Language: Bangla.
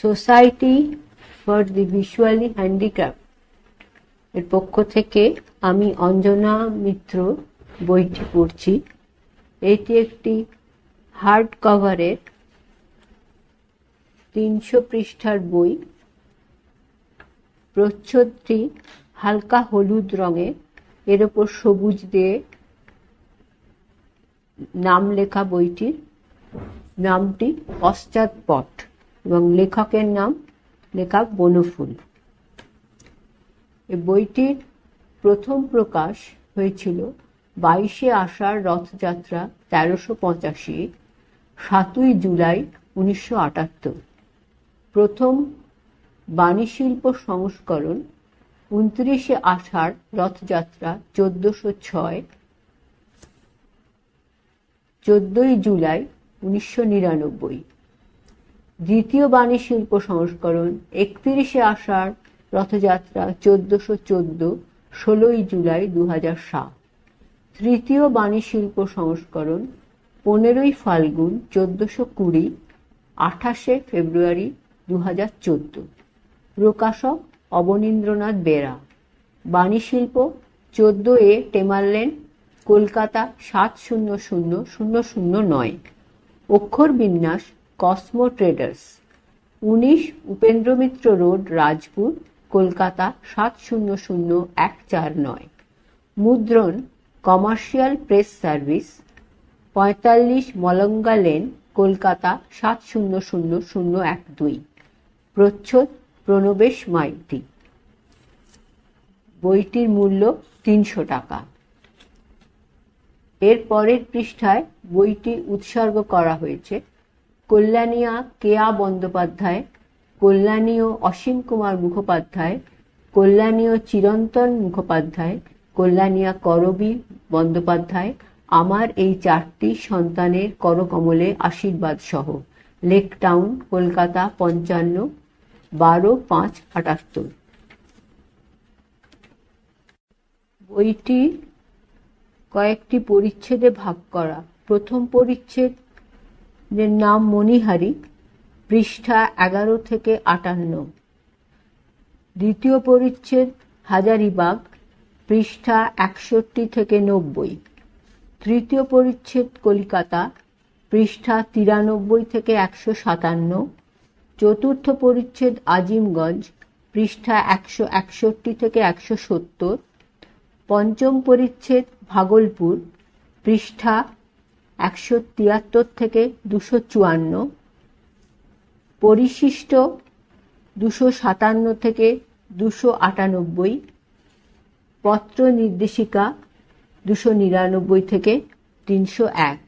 Society for the visually handicraft এর পক্ষ থেকে আমি অঞ্জনা মিত্র বইটি পড়ছি। এটি একটি হার্ড কভারের তিনশো পৃষ্ঠার বই। প্রচ্ছদটি হালকা হলুদ রঙের এর ওপর সবুজ দিয়ে নাম লেখা বইটির। নামটি পশ্চাৎপট। এবং লেখকের নাম লেখক বনফুল। এই বইটির প্রথম প্রকাশ হয়েছিল বাইশে আষাঢ় রথযাত্রা তেরোশো পঁচাশি, সাতই জুলাই উনিশশো আটাত্তর। প্রথম বাণীশিল্প সংস্করণ উনত্রিশে আষাঢ় রথযাত্রা চোদ্দশো ছয়, চোদ্দই জুলাই উনিশশো নিরানব্বই। দ্বিতীয় বাণী শিল্প সংস্করণ একত্রিশে আষাঢ় রথযাত্রা চোদ্দশো চোদ্দ, ষোলোই জুলাই দু হাজার সাত। তৃতীয় বাণী শিল্প সংস্করণ পনেরোই ফাল্গুন চোদ্দশো কুড়ি, আঠাশে ফেব্রুয়ারি দু হাজার চোদ্দ। প্রকাশক অবনীন্দ্রনাথ বেরা। বাণী শিল্প চোদ্দ এ টেমারলেন, কলকাতা সাত শূন্য শূন্য শূন্য শূন্য নয়। অক্ষর বিন্যাস কসমো ট্রেডার্স উনিশ উপেন্দ্রমিত্র রোড, রাজপুর, কলকাতা সাত শূন্য শূন্য এক চার নয়। মুদ্রণ কমার্শিয়াল প্রেস সার্ভিস পঁয়তাল্লিশ মলঙ্গা লেন কলকাতা সাত শূন্য শূন্য শূন্য এক দুই। প্রচ্ছদ, প্রণবেশ মাইতি। বইটির মূল্য তিনশো টাকা। এর পরের পৃষ্ঠায় বইটি উৎসর্গ করা হয়েছে কল্যাণিয়া কেয়া বন্দ্যোপাধ্যায় কল্যাণীয় অসীম কুমার মুখোপাধ্যায় কল্যাণীয় চিরন্তন মুখোপাধ্যায় কল্যাণিয়া করবী বন্দ্যোপাধ্যায়, আমার এই চারটি সন্তানের করকমলে আশীর্বাদ সহ। লেক টাউন, কলকাতা, পঞ্চান্ন, বারো, পাঁচ, আটাত্তর। বইটি কয়েকটি পরিচ্ছেদে ভাগ করা। প্রথম পরিচ্ছেদ নাম মণিহারি, পৃষ্ঠা এগারো থেকে আটান্ন। দ্বিতীয় পরিচ্ছেদ হাজারিবাগ পৃষ্ঠা একষট্টি থেকে নব্বই। তৃতীয় পরিচ্ছেদ, কলিকাতা, পৃষ্ঠা তিরানব্বই থেকে একশো সাতান্ন। চতুর্থ পরিচ্ছেদ, আজিমগঞ্জ, পৃষ্ঠা একশো একষট্টি থেকে একশো সত্তর। পঞ্চম পরিচ্ছেদ, ভাগলপুর, পৃষ্ঠা একশো তিয়াত্তর থেকে দুশো চুয়ান্ন, পরিশিষ্ট দুশো সাতান্ন থেকে দুশো আটানব্বই, পত্র নির্দেশিকা দুশো নিরানব্বই থেকে তিনশো এক।